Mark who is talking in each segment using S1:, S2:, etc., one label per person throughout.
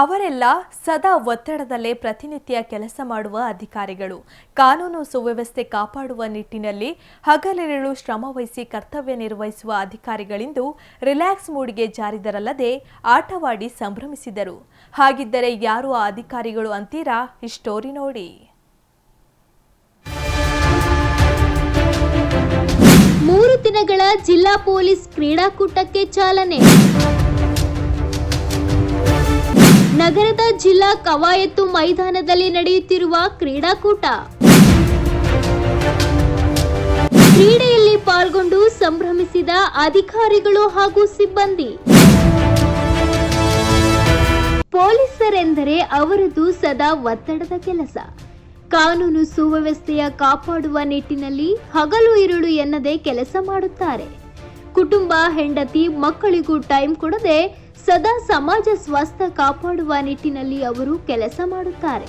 S1: ಅವರೆಲ್ಲ ಸದಾ ಒತ್ತಡದಲ್ಲೇ ಪ್ರತಿನಿತ್ಯ ಕೆಲಸ ಮಾಡುವ ಅಧಿಕಾರಿಗಳು. ಕಾನೂನು ಸುವ್ಯವಸ್ಥೆ ಕಾಪಾಡುವ ನಿಟ್ಟಿನಲ್ಲಿ ಹಗಲಿರುಳು ಶ್ರಮವಹಿಸಿ ಕರ್ತವ್ಯ ನಿರ್ವಹಿಸುವ ಅಧಿಕಾರಿಗಳಿಂದು ರಿಲ್ಯಾಕ್ಸ್ ಮೂಡ್ಗೆ ಜಾರಿದರಲ್ಲದೆ ಆಟವಾಡಿ ಸಂಭ್ರಮಿಸಿದರು. ಹಾಗಿದ್ದರೆ ಯಾರು ಆ ಅಧಿಕಾರಿಗಳು ಅಂತೀರಾ? ಈ ಸ್ಟೋರಿ ನೋಡಿ.
S2: ಮೂರು ದಿನಗಳ ಜಿಲ್ಲಾ ಪೊಲೀಸ್ ಕ್ರೀಡಾಕೂಟಕ್ಕೆ ಚಾಲನೆ. ನಗರದ ಜಿಲ್ಲಾ ಕವಾಯತ್ತು ಮೈದಾನದಲ್ಲಿ ನಡೆಯುತ್ತಿರುವ ಕ್ರೀಡಾಕೂಟ. ಕ್ರೀಡೆಯಲ್ಲಿ ಪಾಲ್ಗೊಂಡು ಸಂಭ್ರಮಿಸಿದ ಅಧಿಕಾರಿಗಳು ಹಾಗೂ ಸಿಬ್ಬಂದಿ. ಪೊಲೀಸರೆಂದರೆ ಅವರದು ಸದಾ ಒತ್ತಡದ ಕೆಲಸ. ಕಾನೂನು ಸುವ್ಯವಸ್ಥೆಯ ಕಾಪಾಡುವ ನಿಟ್ಟಿನಲ್ಲಿ ಹಗಲು ಇರುಳು ಎನ್ನದೇ ಕೆಲಸ ಮಾಡುತ್ತಾರೆ. ಕುಟುಂಬ, ಹೆಂಡತಿ ಮಕ್ಕಳಿಗೂ ಟೈಮ್ ಕೊಡದೆ ಸದಾ ಸಮಾಜ ಸ್ವಾಸ್ಥ್ಯ ಕಾಪಾಡುವ ನಿಟ್ಟಿನಲ್ಲಿ ಅವರು ಕೆಲಸ ಮಾಡುತ್ತಾರೆ.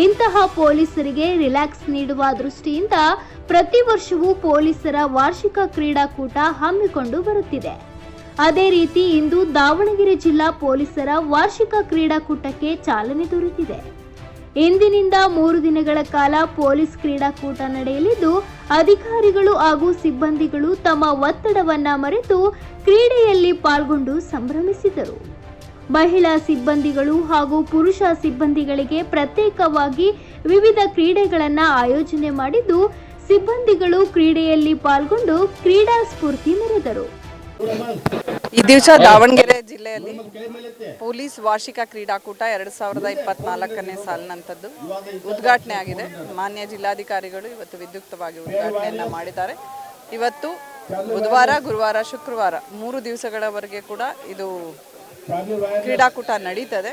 S2: ಇಂತಹ ಪೊಲೀಸರಿಗೆ ರಿಲ್ಯಾಕ್ಸ್ ನೀಡುವ ದೃಷ್ಟಿಯಿಂದ ಪ್ರತಿ ವರ್ಷವೂ ಪೊಲೀಸರ ವಾರ್ಷಿಕ ಕ್ರೀಡಾಕೂಟ ಹಮ್ಮಿಕೊಂಡು ಬರುತ್ತಿದೆ. ಅದೇ ರೀತಿ ಇಂದು ದಾವಣಗೆರೆ ಜಿಲ್ಲಾ ಪೊಲೀಸರ ವಾರ್ಷಿಕ ಕ್ರೀಡಾಕೂಟಕ್ಕೆ ಚಾಲನೆ ದೊರೆತಿದೆ. ಇಂದಿನಿಂದ ಮೂರು ದಿನಗಳ ಕಾಲ ಪೊಲೀಸ್ ಕ್ರೀಡಾಕೂಟ ನಡೆಯಲಿದ್ದು ಅಧಿಕಾರಿಗಳು ಹಾಗೂ ಸಿಬ್ಬಂದಿಗಳು ತಮ್ಮ ಒತ್ತಡವನ್ನ ಮರೆತು ಕ್ರೀಡೆಯಲ್ಲಿ ಪಾಲ್ಗೊಂಡು ಸಂಭ್ರಮಿಸಿದರು. ಮಹಿಳಾ ಸಿಬ್ಬಂದಿಗಳು ಹಾಗೂ ಪುರುಷ ಸಿಬ್ಬಂದಿಗಳಿಗೆ ಪ್ರತ್ಯೇಕವಾಗಿ ವಿವಿಧ ಕ್ರೀಡೆಗಳನ್ನ ಆಯೋಜನೆ ಮಾಡಿದ್ದು, ಸಿಬ್ಬಂದಿಗಳು ಕ್ರೀಡೆಯಲ್ಲಿ ಪಾಲ್ಗೊಂಡು ಕ್ರೀಡಾ ಸ್ಫೂರ್ತಿ ಮೆರೆದರು.
S3: ಈ ದಿವಸ ದಾವಣಗೆರೆ ಜಿಲ್ಲೆಯಲ್ಲಿ ಪೊಲೀಸ್ ವಾರ್ಷಿಕ ಕ್ರೀಡಾಕೂಟ ಎರಡು ಸಾವಿರದ ಇಪ್ಪತ್ನಾಲ್ಕನೇ ಸಾಲಿನಂಥದ್ದು ಉದ್ಘಾಟನೆ ಆಗಿದೆ. ಮಾನ್ಯ ಜಿಲ್ಲಾಧಿಕಾರಿಗಳು ಇವತ್ತು ವಿದ್ಯುಕ್ತವಾಗಿ ಉದ್ಘಾಟನೆಯನ್ನು ಮಾಡಿದ್ದಾರೆ. ಇವತ್ತು ಬುಧವಾರ ಗುರುವಾರ ಶುಕ್ರವಾರ ಮೂರು ದಿವಸಗಳವರೆಗೆ ಕೂಡ ಇದು ಕ್ರೀಡಾಕೂಟ ನಡೀತದೆ.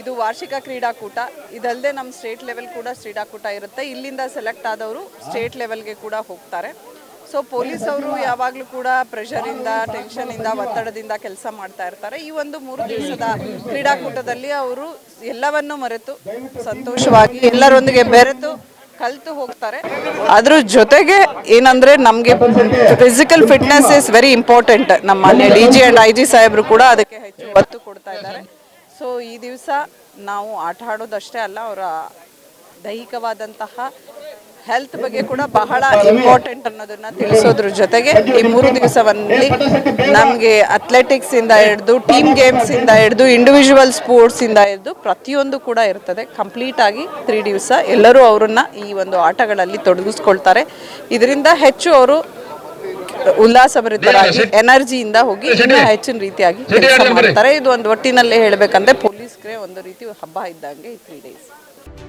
S3: ಇದು ವಾರ್ಷಿಕ ಕ್ರೀಡಾಕೂಟ. ಇದಲ್ಲದೆ ನಮ್ಮ ಸ್ಟೇಟ್ ಲೆವೆಲ್ ಕೂಡ ಕ್ರೀಡಾಕೂಟ ಇರುತ್ತೆ. ಇಲ್ಲಿಂದ ಸೆಲೆಕ್ಟ್ ಆದವರು ಸ್ಟೇಟ್ ಲೆವೆಲ್ಗೆ ಕೂಡ ಹೋಗ್ತಾರೆ. ಸೊ ಪೊಲೀಸ್ ಅವರು ಯಾವಾಗಲೂ ಕೂಡ ಪ್ರೆಷರಿಂದ ಟೆನ್ಷನಿಂದ ಒತ್ತಡದಿಂದ ಕೆಲಸ ಮಾಡ್ತಾ ಇರ್ತಾರೆ. ಈ ಒಂದು ಮೂರು ದಿವಸದ ಕ್ರೀಡಾಕೂಟದಲ್ಲಿ ಅವರು ಎಲ್ಲವನ್ನು ಮರೆತು ಸಂತೋಷವಾಗಿ ಎಲ್ಲರೊಂದಿಗೆ ಬೆರೆತು ಕಲಿತು ಹೋಗ್ತಾರೆ. ಅದ್ರ ಜೊತೆಗೆ ಏನಂದ್ರೆ ನಮಗೆ physical fitness is very important ನಮ್ಮ D G and I G ಸಾಹೇಬ್ರು ಕೂಡ ಅದಕ್ಕೆ ಹೆಚ್ಚು ಒತ್ತು ಕೊಡ್ತಾ ಇದ್ದಾರೆ. ಸೊ ಈ ದಿವಸ ನಾವು ಆಟ ಆಡೋದಷ್ಟೇ ಅಲ್ಲ, ಅವರ ದೈಹಿಕವಾದಂತಹ ಹೆಲ್ತ್ ಬಗ್ಗೆ ಕೂಡ ಬಹಳ ಇಂಪಾರ್ಟೆಂಟ್ ಅನ್ನೋದನ್ನ ತಿಳಿಸೋದ್ರ ಜೊತೆಗೆ ಈ ಮೂರು ದಿವಸವನ್ನಲ್ಲಿ ನಮಗೆ ಅಥ್ಲೆಟಿಕ್ಸ್ ಇಂದ ಹಿಡಿದು ಟೀಮ್ ಗೇಮ್ಸ್ ಇಂದ ಹಿಡಿದು ಇಂಡಿವಿಜುವಲ್ ಸ್ಪೋರ್ಟ್ಸ್ ಇಂದ ಹಿಡಿದು ಪ್ರತಿಯೊಂದು ಕೂಡ ಇರ್ತದೆ. ಕಂಪ್ಲೀಟ್ ಆಗಿ ತ್ರೀ ದಿವಸ ಎಲ್ಲರೂ ಅವರನ್ನ ಈ ಒಂದು ಆಟಗಳಲ್ಲಿ ತೊಡಗಿಸ್ಕೊಳ್ತಾರೆ. ಇದರಿಂದ ಹೆಚ್ಚು ಅವರು ಉಲ್ಲಾಸಭರಿತರಾಗಿ ಎನರ್ಜಿಯಿಂದ ಹೋಗಿ ಇನ್ನೂ ಹೆಚ್ಚಿನ ರೀತಿಯಾಗಿ ಕೆಲಸ ಮಾಡ್ತಾರೆ. ಇದು ಒಂದು ಒಟ್ಟಿನಲ್ಲೇ ಹೇಳಬೇಕಂದ್ರೆ ಪೊಲೀಸ್ಗೆ ಒಂದು ರೀತಿ ಹಬ್ಬ ಇದ್ದಂಗೆ ಈ ತ್ರೀ ಡೇಸ್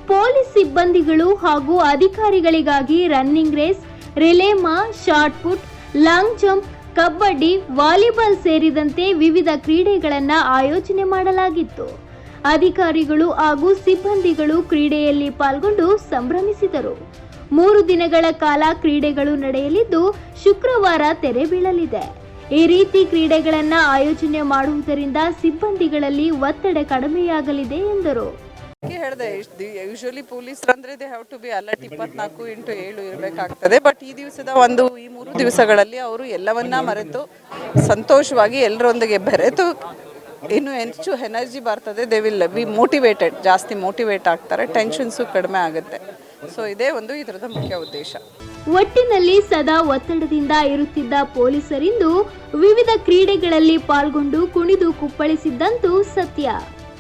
S2: ಪೊಲೀಸ್ ಸಿಬ್ಬಂದಿಗಳು ಹಾಗೂ ಅಧಿಕಾರಿಗಳಿಗಾಗಿ running race ರಿಲೇಮಾ shot put long jump kabaddi, volleyball ಸೇರಿದಂತೆ ವಿವಿಧ ಕ್ರೀಡೆಗಳನ್ನು ಆಯೋಜನೆ ಮಾಡಲಾಗಿತ್ತು. ಅಧಿಕಾರಿಗಳು ಹಾಗೂ ಸಿಬ್ಬಂದಿಗಳು ಕ್ರೀಡೆಯಲ್ಲಿ ಪಾಲ್ಗೊಂಡು ಸಂಭ್ರಮಿಸಿದರು. ಮೂರು ದಿನಗಳ ಕಾಲ ಕ್ರೀಡೆಗಳು ನಡೆಯಲಿದ್ದು, ಶುಕ್ರವಾರ ತೆರೆ ಬೀಳಲಿದೆ. ಈ ರೀತಿ ಕ್ರೀಡೆಗಳನ್ನು ಆಯೋಜನೆ ಮಾಡುವುದರಿಂದ ಸಿಬ್ಬಂದಿಗಳಲ್ಲಿ ಒತ್ತಡ ಕಡಿಮೆಯಾಗಲಿದೆ ಎಂದರು.
S3: ಹೇಳಿದೆ ಯೂಶಲಿ ಪೊಲೀಸ್ ಅಂದ್ರೆ they have to be alert ಇಪ್ಪತ್ನಾಲ್ಕು ಇಂಟು ಏಳು ಇರಬೇಕಾಗ್ತದೆ. ಬಟ್ ಈ ದಿವಸದ ಒಂದು, ಈ ಮೂರು ದಿವಸಗಳಲ್ಲಿ ಅವರು ಎಲ್ಲವನ್ನ ಮರೆತು ಸಂತೋಷವಾಗಿ ಎಲ್ಲರೊಂದಿಗೆ ಬೆರೆತು ಇನ್ನು ಹೆಚ್ಚು ಎನರ್ಜಿ ಬರ್ತದೆ. ದೇ ವಿಲ್ ಬಿ ಮೋಟಿವೇಟೆಡ್ ಜಾಸ್ತಿ ಮೋಟಿವೇಟ್ ಆಗ್ತಾರೆ. ಟೆನ್ಷನ್ಸು ಕಡಿಮೆ ಆಗುತ್ತೆ. ಸೊ ಇದೇ ಒಂದು ಇದರದ ಮುಖ್ಯ ಉದ್ದೇಶ.
S2: ಒಟ್ಟಿನಲ್ಲಿ ಸದಾ ಒತ್ತಡದಿಂದ ಇರುತ್ತಿದ್ದ ಪೊಲೀಸರಿಂದು ವಿವಿಧ ಕ್ರೀಡೆಗಳಲ್ಲಿ ಪಾಲ್ಗೊಂಡು ಕುಣಿದು ಕುಪ್ಪಳಿಸಿದ್ದಂತೂ ಸತ್ಯ.